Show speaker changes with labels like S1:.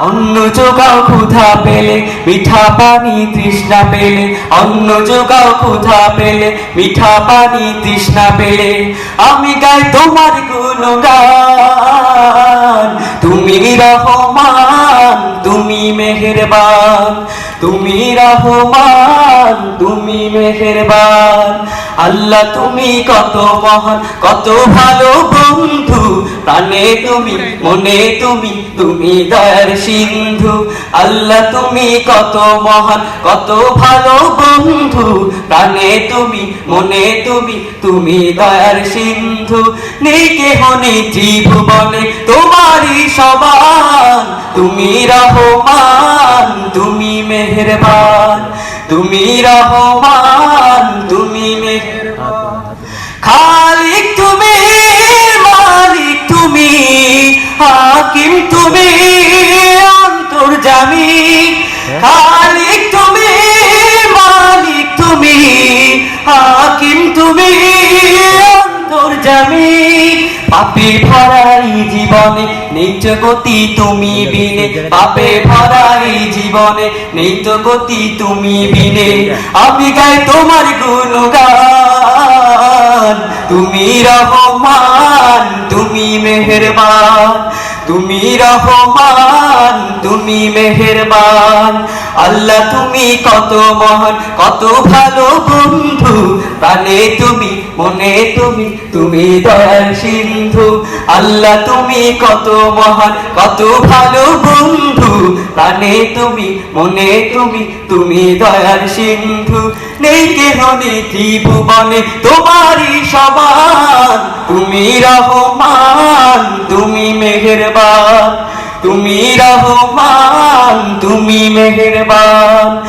S1: অন্ন যোগাও ক্ষুধা পেলে, মিঠা পানি তৃষ্ণা পেলে। অন্য যোগাও ক্ষুধা পেলে, মিঠা পানি তৃষ্ণা পেলে। আমি গাই তোমার গুণগান। তুমি রহমান, তুমি মেহেরবান। তুমি রহমান তুমি মেহেরবান। আল্লাহ, তুমি কত মহান, কত ভালো বন্ধু। প্রাণে তুমি, মনে তুমি তুমি দয়ার সিন্ধু। আল্লাহ, তুমি কত মহান, কত ভালো বন্ধু। প্রাণে তুমি, মনে তুমি তুমি দয়ার সিন্ধু। নেই কেহ নেই ত্রিভুবনে তোমারই সমান। তুমি রহমান, তুমি মেহেরবান। তুমি রহমান তুমি খালিক তুমি মালিক তুমি হাকিম তুমি অন্তর্জামী। খালিক তুমি পাপে ভরাই জীবনে তো গতি তুমি বিনে। পাপে ভরাই জীবনে তো গতি তুমি বিনে। আমি গাই তোমার গুণগান, তুমি রহমান, তুমি মেহেরবান। তুমি রহমান, তুমি মেহেরবান। আল্লাহ তুমি কত মহান, কত ভালো বন্ধু প্রাণে তুমি, মনে তুমি তুমি দয়াল সিন্ধু। আল্লাহ, তুমি কত মহান, কত ভালো বন্ধু। প্রাণে তুমি, মনে তুমি তুমি দয়াল সিন্ধু। নেই কেন নেই ত্রিভুবনে, তোমারই সমান। তুমি রহমান, তুমি মেহেরবান। তুমি রহমান, তুমি মেহেরবান।